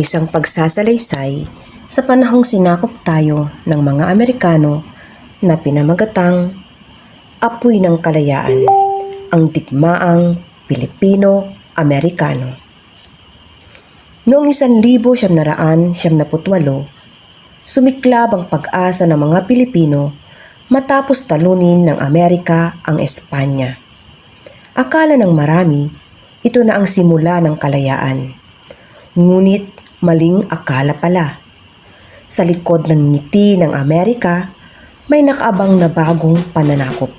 isang pagsasalaysay sa panahong sinakop tayo ng mga Amerikano na pinamagatang Apoy ng Kalayaan, ang digmaang Pilipino-Amerikano. Noong 1978, sumiklab ang pag-asa ng mga Pilipino matapos talunin ng Amerika ang Espanya. Akala ng marami, ito na ang simula ng kalayaan. Ngunit maling akala pala. Sa likod ng ngiti ng Amerika, may nakaabang na bagong pananakop.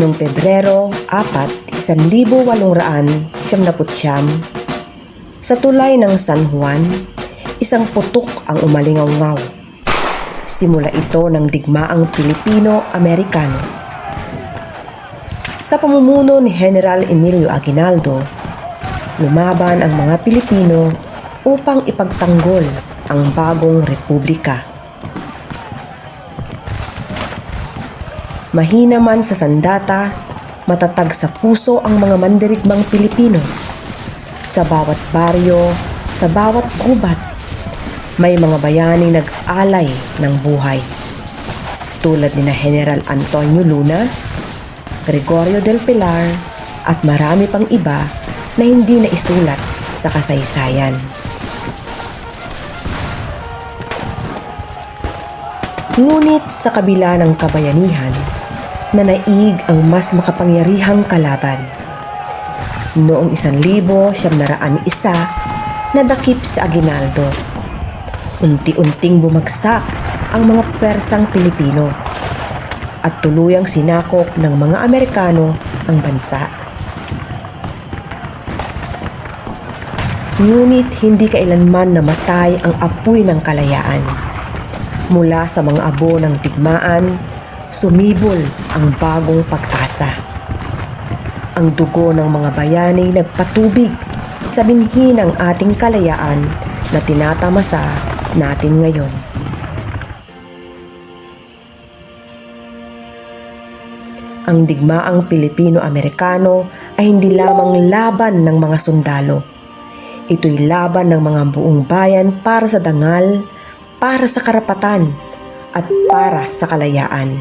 Noong Pebrero 4, 1879, sa tulay ng San Juan, isang putok ang umalingaw-ngaw. Simula ito ng digmaang Pilipino-Amerikano. Sa pamumuno ni General Emilio Aguinaldo, lumaban ang mga Pilipino upang ipagtanggol ang bagong republika. Mahina man sa sandata, matatag sa puso ang mga mandirigmang Pilipino. Sa bawat baryo, sa bawat gubat, may mga bayani nag-alay ng buhay. Tulad ni na General Antonio Luna, Gregorio del Pilar, at marami pang iba na hindi na isulat sa kasaysayan. Ngunit sa kabila ng kabayanihan, nanaig ang mas makapangyarihang kalaban. Noong isan libo siyam naraan isa, nadakip sa Aguinaldo. Unti-unting bumagsak ang mga Persang Pilipino at tuluyang sinakop ng mga Amerikano ang bansa. Ngunit hindi kailanman namatay ang apoy ng kalayaan. Mula sa mga abo ng tigmaan, sumibol ang bagong pag-asa. Ang dugo ng mga bayani nagpatubig sa binhi ng ating kalayaan na tinatamasa natin ngayon. Ang digmaang Pilipino-Amerikano ay hindi lamang laban ng mga sundalo. Ito'y laban ng mga buong bayan para sa dangal, para sa karapatan, at para sa kalayaan.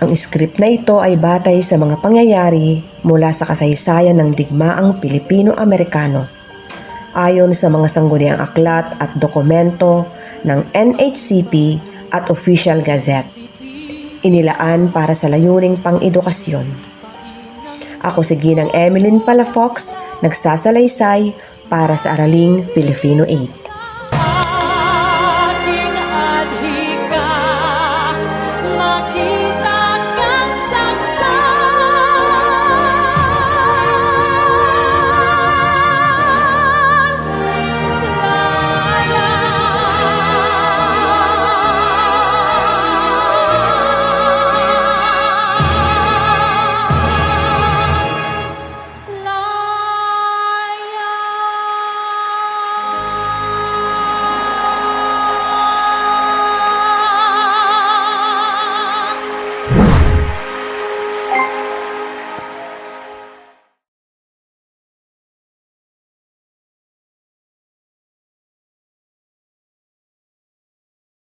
Ang script na ito ay batay sa mga pangyayari mula sa kasaysayan ng digmaang Pilipino-Amerikano. Ayon sa mga sangguniang aklat at dokumento ng NHCP at Official Gazette. Inilaan para sa layuning pang-edukasyon. Ako si Ginang Emeline Palafox, nagsasalaysay para sa Araling Filipino 8.